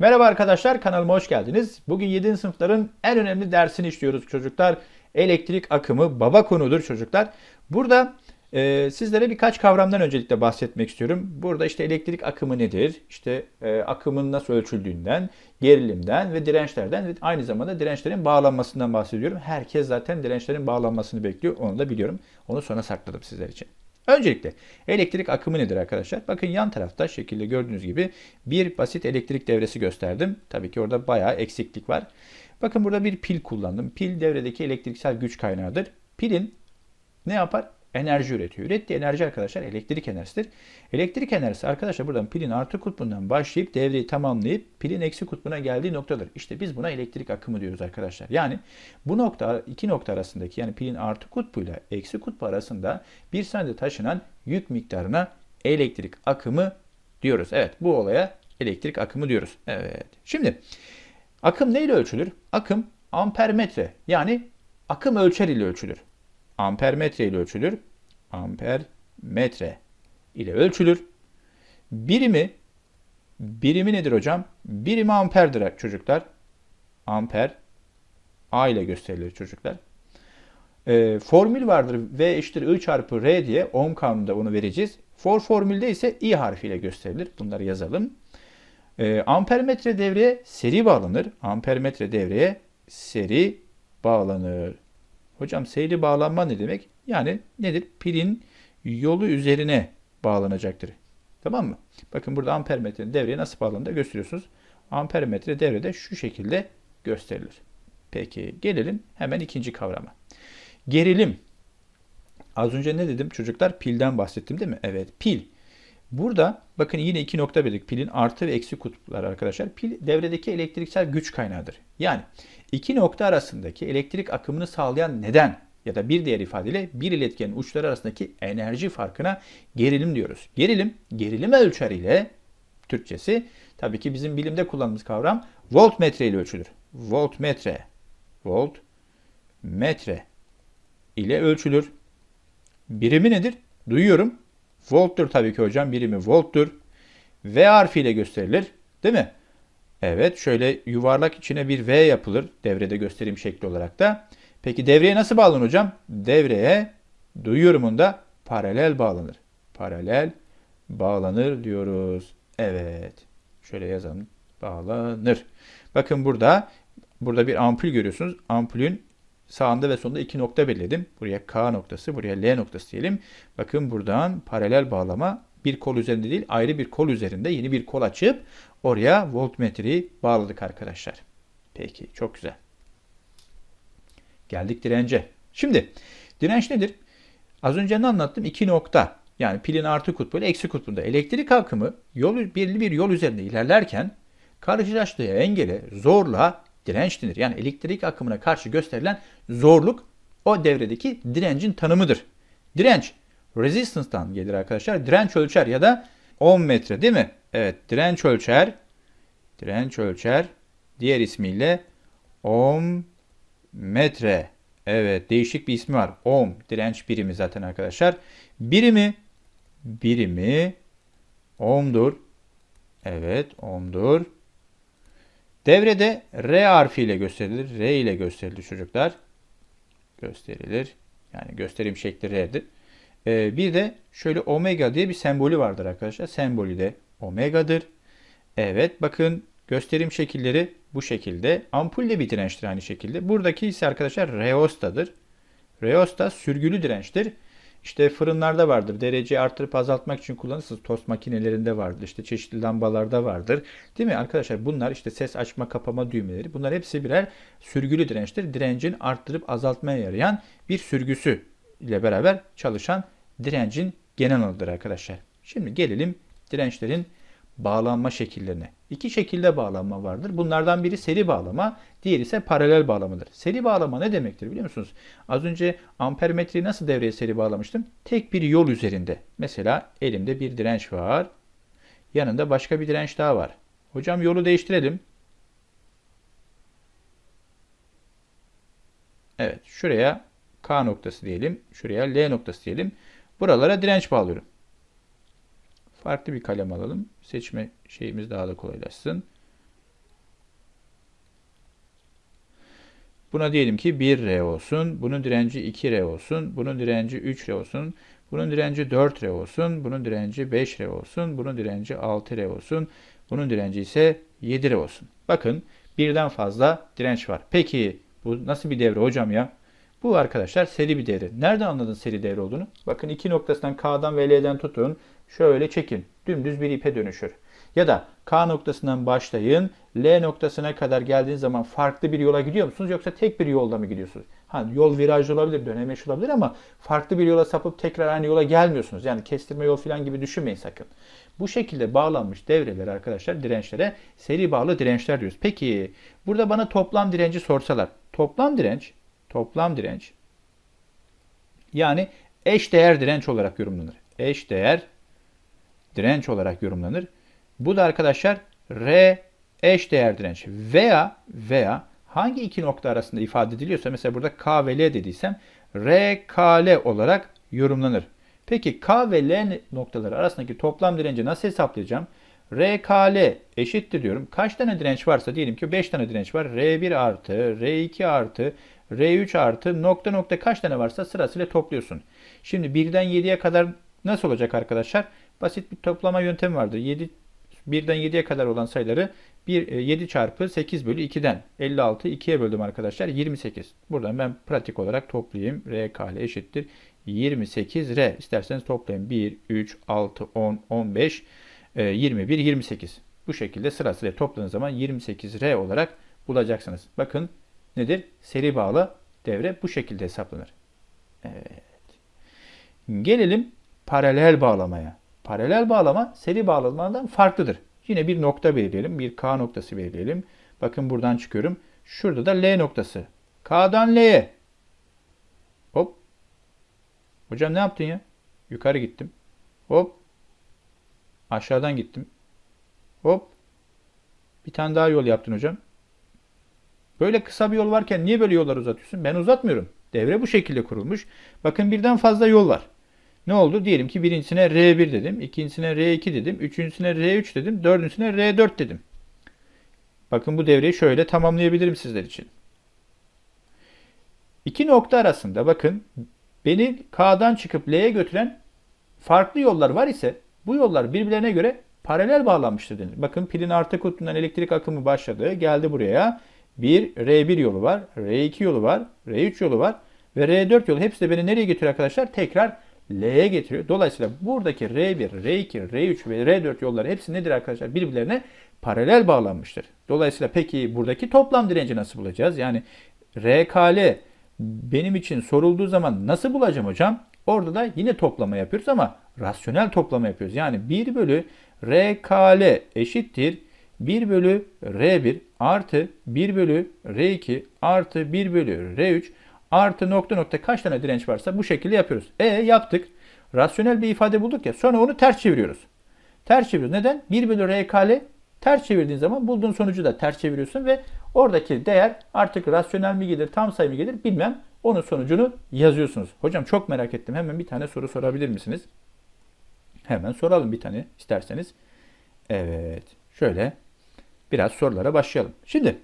Merhaba arkadaşlar kanalıma hoş geldiniz. Bugün 7. sınıfların en önemli dersini işliyoruz çocuklar. Elektrik akımı baba konudur çocuklar. Burada e, sizlere birkaç kavramdan öncelikle bahsetmek istiyorum. Burada işte elektrik akımı nedir? İşte e, akımın nasıl ölçüldüğünden, gerilimden ve dirençlerden ve aynı zamanda dirençlerin bağlanmasından bahsediyorum. Herkes zaten dirençlerin bağlanmasını bekliyor. Onu da biliyorum. Onu sona sakladım sizler için. Öncelikle elektrik akımı nedir arkadaşlar? Bakın yan tarafta şekilde gördüğünüz gibi bir basit elektrik devresi gösterdim. Tabii ki orada bayağı eksiklik var. Bakın burada bir pil kullandım. Pil devredeki elektriksel güç kaynağıdır. Pilin ne yapar? Enerji üretiyor. Ürettiği enerji arkadaşlar elektrik enerjisidir. Elektrik enerjisi arkadaşlar buradan pilin artı kutbundan başlayıp devreyi tamamlayıp pilin eksi kutbuna geldiği noktadır. İşte biz buna elektrik akımı diyoruz arkadaşlar. Yani bu nokta iki nokta arasındaki yani pilin artı kutbuyla eksi kutbu arasında bir saniyede taşınan yük miktarına elektrik akımı diyoruz. Evet bu olaya elektrik akımı diyoruz. Evet. Şimdi akım neyle ölçülür? Akım ampermetre yani akım ölçer ile ölçülür ampermetre ile ölçülür. Ampermetre ile ölçülür. Birimi birimi nedir hocam? Birimi amperdir çocuklar. Amper A ile gösterilir çocuklar. E, formül vardır. V eşittir I çarpı R diye ohm kanununda onu vereceğiz. For formülde ise I harfiyle gösterilir. Bunları yazalım. E, ampermetre devreye seri bağlanır. Ampermetre devreye seri bağlanır. Hocam seyri bağlanma ne demek? Yani nedir? Pilin yolu üzerine bağlanacaktır. Tamam mı? Bakın burada ampermetrenin devreye nasıl bağlandığını gösteriyorsunuz. Ampermetre devrede şu şekilde gösterilir. Peki gelelim hemen ikinci kavrama. Gerilim. Az önce ne dedim çocuklar? Pilden bahsettim değil mi? Evet pil. Burada bakın yine iki nokta belirdik. Pilin artı ve eksi kutupları arkadaşlar. Pil devredeki elektriksel güç kaynağıdır. Yani iki nokta arasındaki elektrik akımını sağlayan neden ya da bir diğer ifadeyle bir iletkenin uçları arasındaki enerji farkına gerilim diyoruz. Gerilim, gerilim ölçer ile Türkçesi tabii ki bizim bilimde kullandığımız kavram voltmetre ile ölçülür. Voltmetre, voltmetre ile ölçülür. Birimi nedir? Duyuyorum. Volttur tabii ki hocam. Birimi volttur. V harfiyle gösterilir. Değil mi? Evet şöyle yuvarlak içine bir V yapılır. Devrede göstereyim şekli olarak da. Peki devreye nasıl bağlanır hocam? Devreye duyuyorum da paralel bağlanır. Paralel bağlanır diyoruz. Evet. Şöyle yazalım. Bağlanır. Bakın burada burada bir ampul görüyorsunuz. Ampulün sağında ve sonunda iki nokta belirledim. Buraya K noktası, buraya L noktası diyelim. Bakın buradan paralel bağlama bir kol üzerinde değil ayrı bir kol üzerinde yeni bir kol açıp oraya voltmetreyi bağladık arkadaşlar. Peki çok güzel. Geldik dirence. Şimdi direnç nedir? Az önce ne anlattım? İki nokta. Yani pilin artı kutbu ile eksi kutbunda. Elektrik akımı yol, belirli bir yol üzerinde ilerlerken karşılaştığı engele zorla direnç denir. Yani elektrik akımına karşı gösterilen zorluk o devredeki direncin tanımıdır. Direnç resistance'dan gelir arkadaşlar. Direnç ölçer ya da 10 metre değil mi? Evet direnç ölçer. Direnç ölçer. Diğer ismiyle ohm metre. Evet değişik bir ismi var. Ohm direnç birimi zaten arkadaşlar. Birimi birimi ohm'dur. Evet ohm'dur. Devrede R harfiyle gösterilir. R ile gösterilir çocuklar. Gösterilir. Yani gösterim şekli R'dir. Ee, bir de şöyle omega diye bir sembolü vardır arkadaşlar. Sembolü de omega'dır. Evet bakın gösterim şekilleri bu şekilde. Ampul de bir dirençtir aynı şekilde. Buradaki ise arkadaşlar reostadır. Reosta sürgülü dirençtir. İşte fırınlarda vardır. Dereceyi artırıp azaltmak için kullanırsınız. Tost makinelerinde vardır. İşte çeşitli lambalarda vardır. Değil mi arkadaşlar? Bunlar işte ses açma kapama düğmeleri. Bunlar hepsi birer sürgülü dirençtir. Direncin arttırıp azaltmaya yarayan bir sürgüsü ile beraber çalışan direncin genel adıdır arkadaşlar. Şimdi gelelim dirençlerin bağlanma şekillerine. İki şekilde bağlanma vardır. Bunlardan biri seri bağlama, diğeri ise paralel bağlamadır. Seri bağlama ne demektir biliyor musunuz? Az önce ampermetreyi nasıl devreye seri bağlamıştım? Tek bir yol üzerinde. Mesela elimde bir direnç var. Yanında başka bir direnç daha var. Hocam yolu değiştirelim. Evet, şuraya K noktası diyelim. Şuraya L noktası diyelim. Buralara direnç bağlıyorum. Farklı bir kalem alalım seçme şeyimiz daha da kolaylaşsın. Buna diyelim ki 1R olsun, bunun direnci 2R olsun, bunun direnci 3R olsun, bunun direnci 4R olsun, bunun direnci 5R olsun, bunun direnci 6R olsun, bunun direnci ise 7R olsun. Bakın birden fazla direnç var. Peki bu nasıl bir devre hocam ya? Bu arkadaşlar seri bir devre. Nerede anladın seri devre olduğunu? Bakın iki noktasından K'dan ve L'den tutun. Şöyle çekin. Dümdüz bir ipe dönüşür. Ya da K noktasından başlayın. L noktasına kadar geldiğiniz zaman farklı bir yola gidiyor musunuz? Yoksa tek bir yolda mı gidiyorsunuz? Ha, yol virajlı olabilir, dönemeç olabilir ama farklı bir yola sapıp tekrar aynı yola gelmiyorsunuz. Yani kestirme yol falan gibi düşünmeyin sakın. Bu şekilde bağlanmış devreler arkadaşlar dirençlere seri bağlı dirençler diyoruz. Peki burada bana toplam direnci sorsalar. Toplam direnç, toplam direnç yani eş değer direnç olarak yorumlanır. Eş değer direnç olarak yorumlanır. Bu da arkadaşlar R eş değer direnç veya veya hangi iki nokta arasında ifade ediliyorsa mesela burada K ve L dediysem R, K, L olarak yorumlanır. Peki K ve L noktaları arasındaki toplam direnci nasıl hesaplayacağım? R, K, L eşittir diyorum. Kaç tane direnç varsa diyelim ki 5 tane direnç var. R1 artı, R2 artı, R3 artı nokta nokta kaç tane varsa sırasıyla topluyorsun. Şimdi 1'den 7'ye kadar nasıl olacak arkadaşlar? Basit bir toplama yöntemi vardır. 7 1'den 7'ye kadar olan sayıları 1, 7 çarpı 8 bölü 2'den 56 2'ye böldüm arkadaşlar 28. Buradan ben pratik olarak toplayayım. R kale eşittir 28 R. İsterseniz toplayın 1, 3, 6, 10, 15, 21, 28. Bu şekilde sırasıyla topladığınız zaman 28 R olarak bulacaksınız. Bakın nedir? Seri bağlı devre bu şekilde hesaplanır. Evet. Gelelim paralel bağlamaya. Paralel bağlama seri bağlamadan farklıdır. Yine bir nokta belirleyelim. Bir K noktası belirleyelim. Bakın buradan çıkıyorum. Şurada da L noktası. K'dan L'ye. Hop. Hocam ne yaptın ya? Yukarı gittim. Hop. Aşağıdan gittim. Hop. Bir tane daha yol yaptın hocam. Böyle kısa bir yol varken niye böyle yollar uzatıyorsun? Ben uzatmıyorum. Devre bu şekilde kurulmuş. Bakın birden fazla yol var. Ne oldu? Diyelim ki birincisine R1 dedim, ikincisine R2 dedim, üçüncüsüne R3 dedim, dördüncüsüne R4 dedim. Bakın bu devreyi şöyle tamamlayabilirim sizler için. İki nokta arasında bakın beni K'dan çıkıp L'ye götüren farklı yollar var ise bu yollar birbirlerine göre paralel bağlanmıştır denir. Bakın pilin artı kutusundan elektrik akımı başladı. Geldi buraya. Bir R1 yolu var. R2 yolu var. R3 yolu var. Ve R4 yolu hepsi de beni nereye getiriyor arkadaşlar? Tekrar L'ye getiriyor. Dolayısıyla buradaki R1, R2, R3 ve R4 yolları hepsi nedir arkadaşlar? Birbirlerine paralel bağlanmıştır. Dolayısıyla peki buradaki toplam direnci nasıl bulacağız? Yani RKL benim için sorulduğu zaman nasıl bulacağım hocam? Orada da yine toplama yapıyoruz ama rasyonel toplama yapıyoruz. Yani 1 bölü RKL eşittir 1 bölü R1 artı 1 bölü R2 artı 1 bölü R3 artı nokta nokta kaç tane direnç varsa bu şekilde yapıyoruz. E yaptık. Rasyonel bir ifade bulduk ya sonra onu ters çeviriyoruz. Ters çeviriyoruz. Neden? 1 bölü RKL ters çevirdiğin zaman bulduğun sonucu da ters çeviriyorsun ve oradaki değer artık rasyonel mi gelir, tam sayı mı gelir bilmem. Onun sonucunu yazıyorsunuz. Hocam çok merak ettim. Hemen bir tane soru sorabilir misiniz? Hemen soralım bir tane isterseniz. Evet. Şöyle biraz sorulara başlayalım. Şimdi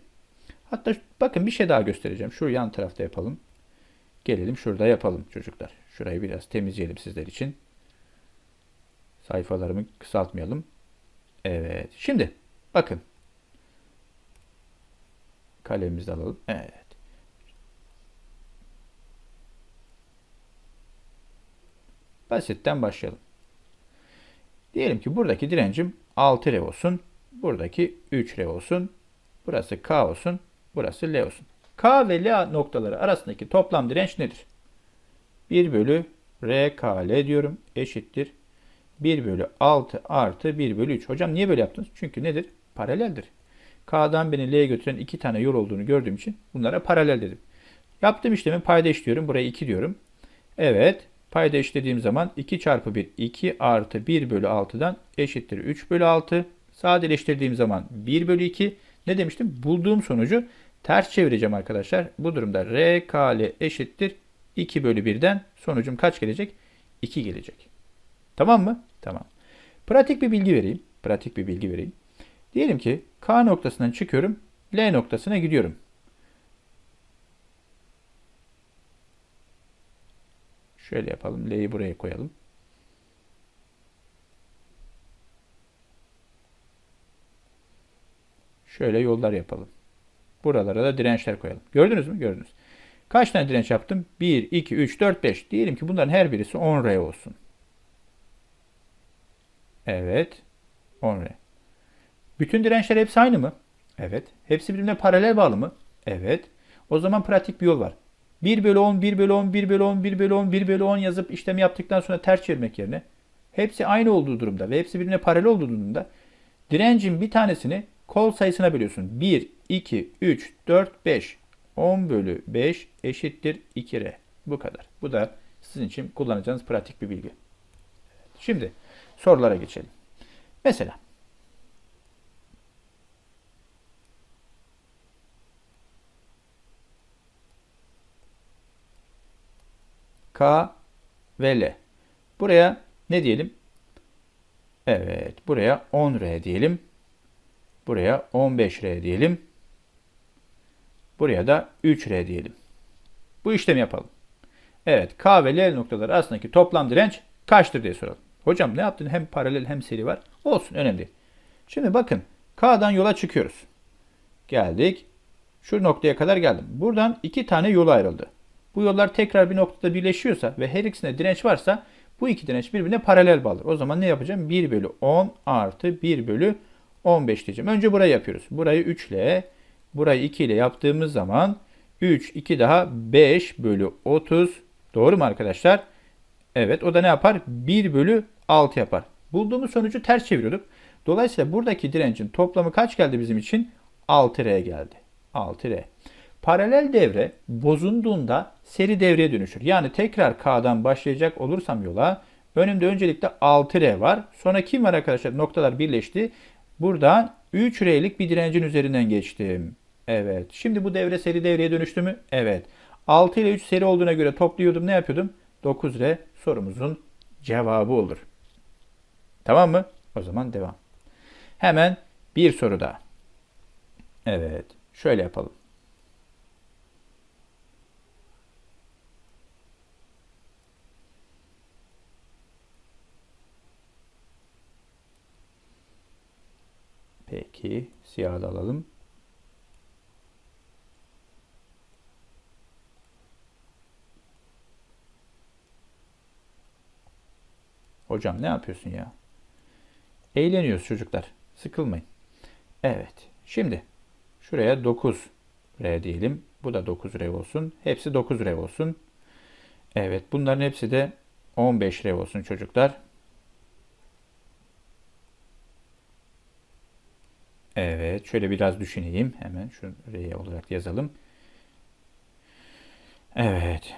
hatta bakın bir şey daha göstereceğim. Şu yan tarafta yapalım. Gelelim şurada yapalım çocuklar. Şurayı biraz temizleyelim sizler için. Sayfalarımı kısaltmayalım. Evet. Şimdi bakın. Kalemimizi alalım. Evet. Basitten başlayalım. Diyelim ki buradaki direncim 6 R olsun. Buradaki 3 R olsun. Burası K olsun. Burası L olsun. K ve L noktaları arasındaki toplam direnç nedir? 1 bölü RKL diyorum eşittir. 1 bölü 6 artı 1 bölü 3. Hocam niye böyle yaptınız? Çünkü nedir? Paraleldir. K'dan beni L'ye götüren iki tane yol olduğunu gördüğüm için bunlara paralel dedim. Yaptığım işlemi payda eşliyorum. Buraya 2 diyorum. Evet. Payda eşlediğim zaman 2 çarpı 1 2 artı 1 bölü 6'dan eşittir 3 bölü 6. Sadeleştirdiğim zaman 1 bölü 2. Ne demiştim? Bulduğum sonucu Ters çevireceğim arkadaşlar. Bu durumda R kale eşittir 2 bölü 1'den sonucum kaç gelecek? 2 gelecek. Tamam mı? Tamam. Pratik bir bilgi vereyim. Pratik bir bilgi vereyim. Diyelim ki K noktasından çıkıyorum. L noktasına gidiyorum. Şöyle yapalım. L'yi buraya koyalım. Şöyle yollar yapalım. Buralara da dirençler koyalım. Gördünüz mü? Gördünüz. Kaç tane direnç yaptım? 1, 2, 3, 4, 5. Diyelim ki bunların her birisi 10 R olsun. Evet. 10 R. Bütün dirençler hepsi aynı mı? Evet. Hepsi birbirine paralel bağlı mı? Evet. O zaman pratik bir yol var. 1 bölü 10, 1 bölü 10, 1 bölü 10, 1 bölü 10, 1 bölü 10 yazıp işlemi yaptıktan sonra ters çevirmek yerine hepsi aynı olduğu durumda ve hepsi birbirine paralel olduğu durumda direncin bir tanesini kol sayısına bölüyorsun. 1, 2, 3, 4, 5. 10 bölü 5 eşittir 2R. Bu kadar. Bu da sizin için kullanacağınız pratik bir bilgi. Şimdi sorulara geçelim. Mesela K ve L. Buraya ne diyelim? Evet, buraya 10R diyelim. Buraya 15R diyelim. Buraya da 3R diyelim. Bu işlemi yapalım. Evet, K ve L noktaları arasındaki toplam direnç kaçtır diye soralım. Hocam ne yaptın? Hem paralel hem seri var. Olsun, önemli. Şimdi bakın, K'dan yola çıkıyoruz. Geldik. Şu noktaya kadar geldim. Buradan iki tane yol ayrıldı. Bu yollar tekrar bir noktada birleşiyorsa ve her ikisinde direnç varsa bu iki direnç birbirine paralel bağlı. O zaman ne yapacağım? 1 bölü 10 artı 1 bölü 15 diyeceğim. Önce burayı yapıyoruz. Burayı 3 ile, burayı 2 ile yaptığımız zaman 3, 2 daha 5 bölü 30. Doğru mu arkadaşlar? Evet o da ne yapar? 1 bölü 6 yapar. Bulduğumuz sonucu ters çeviriyorduk. Dolayısıyla buradaki direncin toplamı kaç geldi bizim için? 6R geldi. 6R. Paralel devre bozulduğunda seri devreye dönüşür. Yani tekrar K'dan başlayacak olursam yola önümde öncelikle 6R var. Sonra kim var arkadaşlar? Noktalar birleşti. Buradan 3R'lik bir direncin üzerinden geçtim. Evet. Şimdi bu devre seri devreye dönüştü mü? Evet. 6 ile 3 seri olduğuna göre topluyordum. Ne yapıyordum? 9R sorumuzun cevabı olur. Tamam mı? O zaman devam. Hemen bir soru daha. Evet. Şöyle yapalım. Peki siyah da alalım. Hocam ne yapıyorsun ya? Eğleniyoruz çocuklar. Sıkılmayın. Evet. Şimdi şuraya 9 R diyelim. Bu da 9 R olsun. Hepsi 9 R olsun. Evet. Bunların hepsi de 15 R olsun çocuklar. Evet. Şöyle biraz düşüneyim. Hemen şu R olarak yazalım. Evet.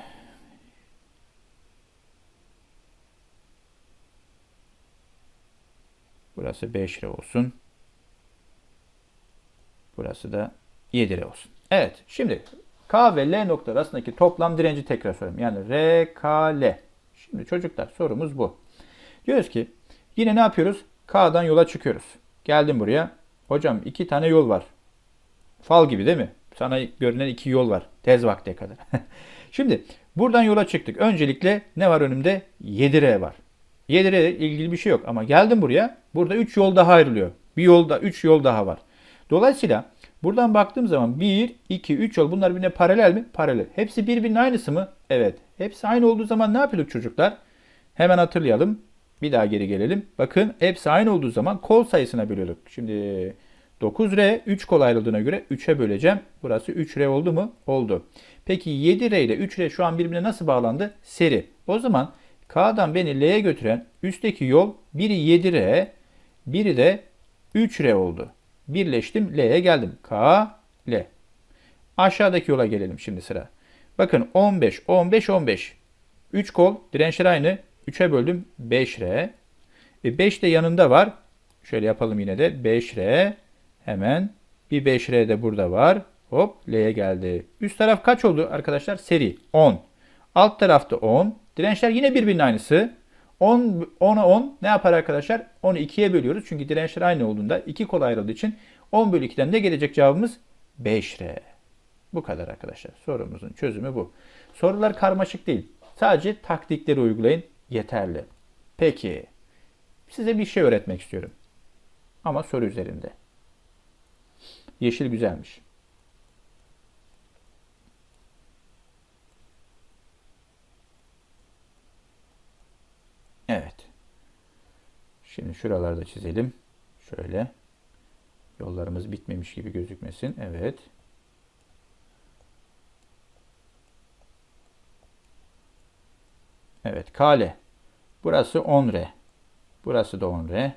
Burası 5 lira olsun. Burası da 7 lira olsun. Evet. Şimdi K ve L nokta arasındaki toplam direnci tekrar söyleyeyim. Yani R, K, L. Şimdi çocuklar sorumuz bu. Diyoruz ki yine ne yapıyoruz? K'dan yola çıkıyoruz. Geldim buraya. Hocam iki tane yol var. Fal gibi değil mi? Sana görünen iki yol var. Tez vakte kadar. Şimdi buradan yola çıktık. Öncelikle ne var önümde? 7R var. 7R ile ilgili bir şey yok ama geldim buraya. Burada 3 yol daha ayrılıyor. Bir yolda 3 yol daha var. Dolayısıyla buradan baktığım zaman 1, 2, 3 yol bunlar birbirine paralel mi? Paralel. Hepsi birbirinin aynısı mı? Evet. Hepsi aynı olduğu zaman ne yapıyorduk çocuklar? Hemen hatırlayalım. Bir daha geri gelelim. Bakın hepsi aynı olduğu zaman kol sayısına bölüyorduk. Şimdi 9R 3 kol ayrıldığına göre 3'e böleceğim. Burası 3R oldu mu? Oldu. Peki 7R ile 3R şu an birbirine nasıl bağlandı? Seri. O zaman K'dan beni L'ye götüren üstteki yol biri 7R, biri de 3R oldu. Birleştim L'ye geldim. K, L. Aşağıdaki yola gelelim şimdi sıra. Bakın 15, 15, 15. 3 kol dirençler aynı. 3'e böldüm 5R. E 5 de yanında var. Şöyle yapalım yine de 5R. Hemen bir 5R de burada var. Hop L'ye geldi. Üst taraf kaç oldu arkadaşlar? Seri 10. Alt tarafta 10. Dirençler yine birbirinin aynısı. 10 10'a 10 ne yapar arkadaşlar? 10'u 2'ye bölüyoruz. Çünkü dirençler aynı olduğunda 2 kol ayrıldığı için 10 bölü 2'den ne gelecek cevabımız? 5R. Bu kadar arkadaşlar. Sorumuzun çözümü bu. Sorular karmaşık değil. Sadece taktikleri uygulayın yeterli. Peki size bir şey öğretmek istiyorum. Ama soru üzerinde. Yeşil güzelmiş. Evet. Şimdi şuralarda çizelim. Şöyle. Yollarımız bitmemiş gibi gözükmesin. Evet. Evet. Kale. Burası 10 re. Burası da 10 re.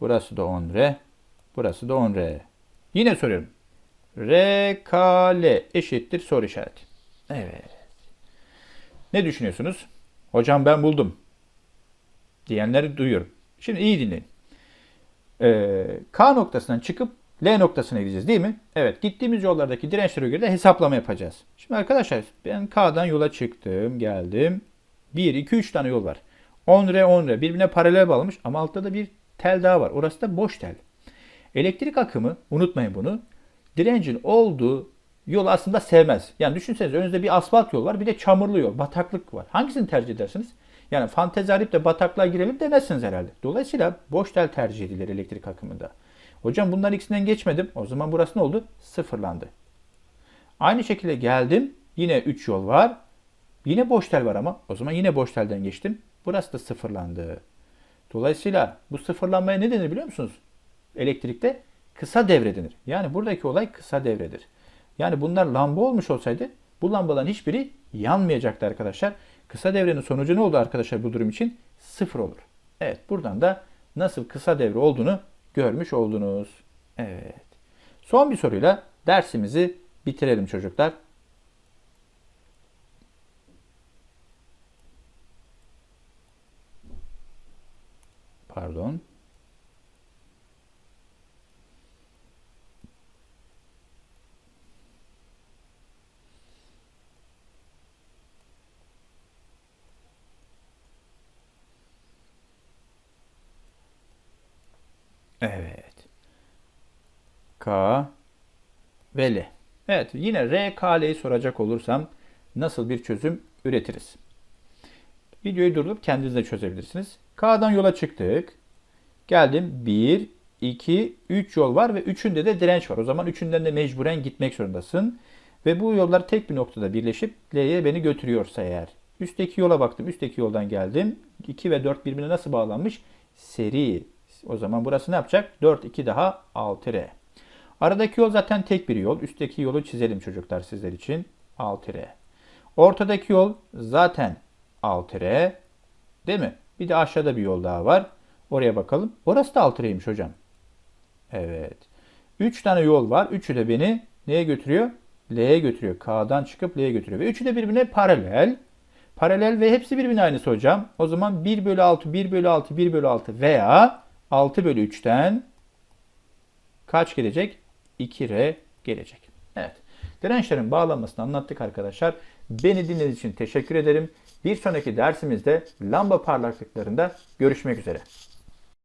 Burası da 10 re. Burası da 10 re. Yine soruyorum. R kale eşittir soru işareti. Evet. Ne düşünüyorsunuz? Hocam ben buldum. Diyenleri duyuyorum. Şimdi iyi dinleyin. Ee, K noktasından çıkıp L noktasına gideceğiz değil mi? Evet. Gittiğimiz yollardaki dirençlere göre de hesaplama yapacağız. Şimdi arkadaşlar ben K'dan yola çıktım. Geldim. 1, 2, 3 tane yol var. 10 R 10 R birbirine paralel bağlamış ama altta da bir tel daha var. Orası da boş tel. Elektrik akımı unutmayın bunu. Direncin olduğu yolu aslında sevmez. Yani düşünsenize önünüzde bir asfalt yol var bir de çamurlu yol, bataklık var. Hangisini tercih edersiniz? Yani fantezi arayıp da bataklığa girelim demezsiniz herhalde. Dolayısıyla boş tel tercih edilir elektrik akımında. Hocam bunların ikisinden geçmedim. O zaman burası ne oldu? Sıfırlandı. Aynı şekilde geldim. Yine 3 yol var. Yine boş tel var ama. O zaman yine boş telden geçtim. Burası da sıfırlandı. Dolayısıyla bu sıfırlanmaya ne denir biliyor musunuz? Elektrikte kısa devre denir. Yani buradaki olay kısa devredir. Yani bunlar lamba olmuş olsaydı bu lambaların hiçbiri yanmayacaktı arkadaşlar. Kısa devrenin sonucu ne oldu arkadaşlar bu durum için? Sıfır olur. Evet buradan da nasıl kısa devre olduğunu görmüş oldunuz. Evet. Son bir soruyla dersimizi bitirelim çocuklar. Pardon. Evet. K ve L. Evet yine R, K, L'yi soracak olursam nasıl bir çözüm üretiriz? Videoyu durdurup kendiniz de çözebilirsiniz. K'dan yola çıktık. Geldim 1, 2, 3 yol var ve üçünde de direnç var. O zaman üçünden de mecburen gitmek zorundasın. Ve bu yollar tek bir noktada birleşip L'ye beni götürüyorsa eğer. Üstteki yola baktım. Üstteki yoldan geldim. 2 ve 4 birbirine nasıl bağlanmış? Seri. O zaman burası ne yapacak? 4, 2 daha 6R. Aradaki yol zaten tek bir yol. Üstteki yolu çizelim çocuklar sizler için. 6R. Ortadaki yol zaten 6R. Değil mi? Bir de aşağıda bir yol daha var. Oraya bakalım. Orası da 6R'ymiş hocam. Evet. 3 tane yol var. Üçü de beni neye götürüyor? L'ye götürüyor. K'dan çıkıp L'ye götürüyor. Ve üçü de birbirine paralel. Paralel ve hepsi birbirine aynısı hocam. O zaman 1 bölü 6, 1 bölü 6, 1 bölü 6 veya 6 bölü 3'ten kaç gelecek? 2R gelecek. Evet. Dirençlerin bağlanmasını anlattık arkadaşlar. Beni dinlediğiniz için teşekkür ederim. Bir sonraki dersimizde lamba parlaklıklarında görüşmek üzere.